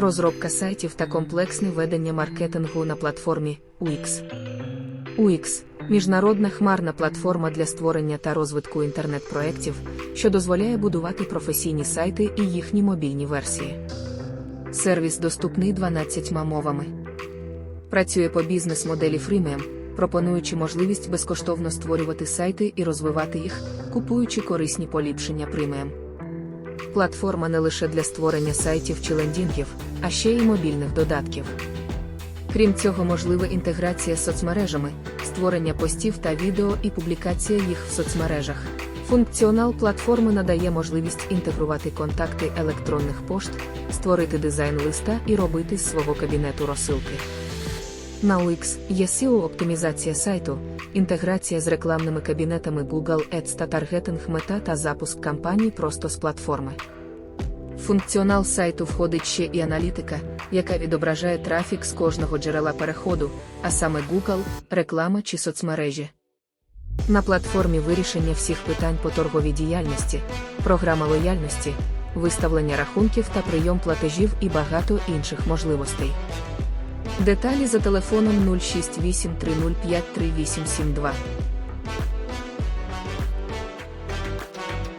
розробка сайтів та комплексне ведення маркетингу на платформі UX. UX – міжнародна хмарна платформа для створення та розвитку інтернет-проєктів, що дозволяє будувати професійні сайти і їхні мобільні версії. Сервіс доступний 12 мовами. Працює по бізнес-моделі Freemium, пропонуючи можливість безкоштовно створювати сайти і розвивати їх, купуючи корисні поліпшення Premium. Платформа не лише для створення сайтів чи лендінгів, а ще й мобільних додатків. Крім цього, можлива інтеграція з соцмережами, створення постів та відео і публікація їх в соцмережах. Функціонал платформи надає можливість інтегрувати контакти електронних пошт, створити дизайн листа і робити з свого кабінету розсилки. На UX є SEO оптимізація сайту, інтеграція з рекламними кабінетами Google Ads та таргетинг мета та запуск кампаній просто з платформи. Функціонал сайту входить ще і аналітика, яка відображає трафік з кожного джерела переходу, а саме Google, реклама чи соцмережі. На платформі вирішення всіх питань по торговій діяльності, програма лояльності, виставлення рахунків та прийом платежів і багато інших можливостей. Деталі за телефоном 06830538872.